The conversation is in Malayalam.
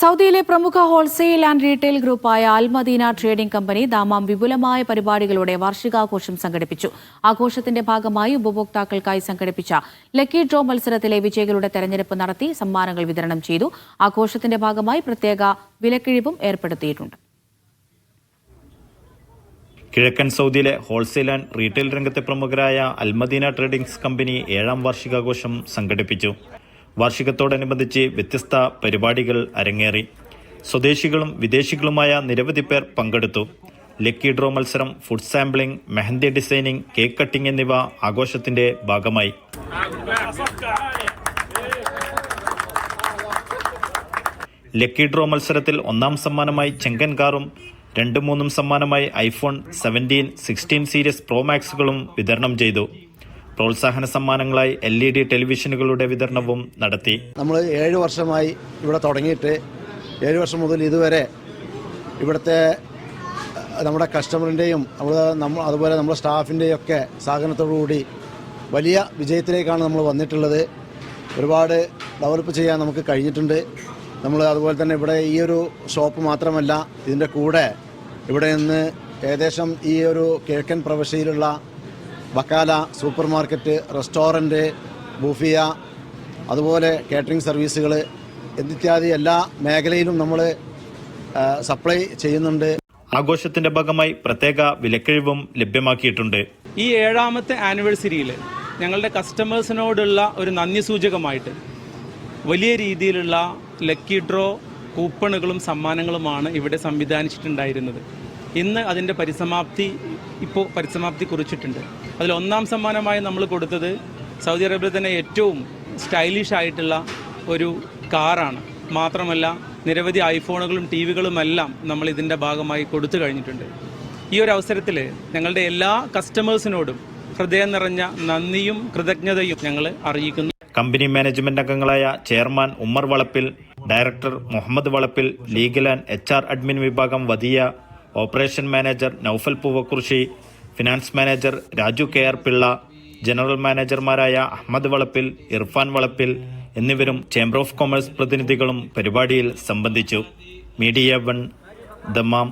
സൗദിയിലെ പ്രമുഖ wholesale and retail ഗ്രൂപ്പായ Al Madina trading company Dammam വിപുലമായ പരിപാടികളുടെ വാർഷികാഘോഷം സംഘടിപ്പിച്ചു. ആഘോഷത്തിന്റെ ഭാഗമായി ഉപഭോക്താക്കൾക്കായി സംഘടിപ്പിച്ച ലക്കി ഡ്രോ മത്സരത്തിലെ വിജയികളുടെ തെരഞ്ഞെടുപ്പ് നടത്തി സമ്മാനങ്ങൾ വിതരണം ചെയ്തു. ആഘോഷത്തിന്റെ ഭാഗമായി പ്രത്യേക വിലക്കിഴിവും ഏർപ്പെടുത്തിയിട്ടുണ്ട്. കിഴക്കൻ സൗദിയിലെ ഹോൾസെയിൽ ആൻഡ് റീറ്റെയിൽ രംഗത്തെ പ്രമുഖരായ അൽമദീന ട്രേഡിംഗ്സ് കമ്പനി ഏഴാം വാർഷികാഘോഷം സംഘടിപ്പിച്ചു. വാർഷികത്തോടനുബന്ധിച്ച് വ്യത്യസ്ത പരിപാടികൾ അരങ്ങേറി. സ്വദേശികളും വിദേശികളുമായ നിരവധി പേർ പങ്കെടുത്തു. ലക്കി ഡ്രോ മത്സരം food sampling mehndi designing cake cutting എന്നിവ ആഘോഷത്തിന്റെ ഭാഗമായി. ലക്കി ഡ്രോ മത്സരത്തിൽ ഒന്നാം സമ്മാനമായി ചെങ്കൻ കാറും രണ്ടും മൂന്നും സമ്മാനമായി iPhone seventeen sixteen series pro മാക്സുകളും വിതരണം ചെയ്തു. പ്രോത്സാഹന സമ്മാനങ്ങളായി എൽ ഇ ഡി ടെലിവിഷനുകളുടെ വിതരണവും നടത്തി. നമ്മൾ ഏഴ് വർഷമായി ഇവിടെ തുടങ്ങിയിട്ട് ഏഴ് വർഷം മുതൽ ഇതുവരെ ഇവിടുത്തെ നമ്മുടെ കസ്റ്റമറിന്റെയും നമ്മൾ നമ്മൾ അതുപോലെ നമ്മുടെ സ്റ്റാഫിന്റെയും ഒക്കെ സഹകരണത്തോടുകൂടി വലിയ വിജയത്തിലേക്കാണ് നമ്മൾ വന്നിട്ടുള്ളത്. ഒരുപാട് ഡെവലപ്പ് ചെയ്യാൻ നമുക്ക് കഴിഞ്ഞിട്ടുണ്ട്. നമ്മൾ അതുപോലെ തന്നെ ഇവിടെ ഈ ഒരു ഷോപ്പ് മാത്രമല്ല ഇതിന്റെ കൂടെ ഇവിടെ നിന്ന് ഏകദേശം ഈ ഒരു കിഴക്കൻ പ്രവിശ്യയിലുള്ള വക്കാല സൂപ്പർ മാർക്കറ്റ് റെസ്റ്റോറന്റ് ബൂഫിയ അതുപോലെ കാറ്ററിംഗ് സർവീസുകൾ എന്നിത്യാദി എല്ലാ മേഖലയിലും നമ്മൾ സപ്ലൈ ചെയ്യുന്നുണ്ട്. ആഘോഷത്തിന്റെ ഭാഗമായി പ്രത്യേക വിലക്കിഴിവും ലഭ്യമാക്കിയിട്ടുണ്ട്. ഈ ഏഴാമത്തെ ആനിവേഴ്സറിയിൽ ഞങ്ങളുടെ കസ്റ്റമേഴ്സിനോടുള്ള ഒരു നന്ദി സൂചകമായിട്ട് വലിയ രീതിയിലുള്ള ലക്കി ഡ്രോ കൂപ്പണുകളും സമ്മാനങ്ങളുമാണ് ഇവിടെ സംവിധാനിച്ചിട്ടുണ്ടായിരുന്നത്. ഇന്ന് അതിന്റെ പരിസമാപ്തി ഇപ്പോൾ പരിസമാപ്തി കുറിച്ചിട്ടുണ്ട്. അതിൽ ഒന്നാം സമ്മാനമായി നമ്മൾ കൊടുത്തത് സൗദി അറേബ്യയിൽ തന്നെ ഏറ്റവും സ്റ്റൈലിഷ് ആയിട്ടുള്ള ഒരു കാറാണ്. മാത്രമല്ല നിരവധി ഐഫോണുകളും ടി വികളുമെല്ലാം നമ്മൾ ഇതിന്റെ ഭാഗമായി കൊടുത്തു കഴിഞ്ഞിട്ടുണ്ട്. ഈ ഒരു അവസരത്തിൽ ഞങ്ങളുടെ എല്ലാ കസ്റ്റമേഴ്സിനോടും ഹൃദയം നിറഞ്ഞ നന്ദിയും കൃതജ്ഞതയും ഞങ്ങൾ അറിയിക്കുന്നു. കമ്പനി മാനേജ്മെന്റ് അംഗങ്ങളായ chairman Ummer Valappil director Muhammad Valappil legal and H R admin വിഭാഗം Vadiya operation manager Naufal Poovakkurissi finance manager Raju K R Pillai general മാനേജർമാരായ Ahmed വളപ്പിൽ ഇർഫാൻ വളപ്പിൽ എന്നിവരും ചേംബർ ഓഫ് കൊമേഴ്സ് പ്രതിനിധികളും പരിപാടിയിൽ സംബന്ധിച്ചു. Media one Dammam.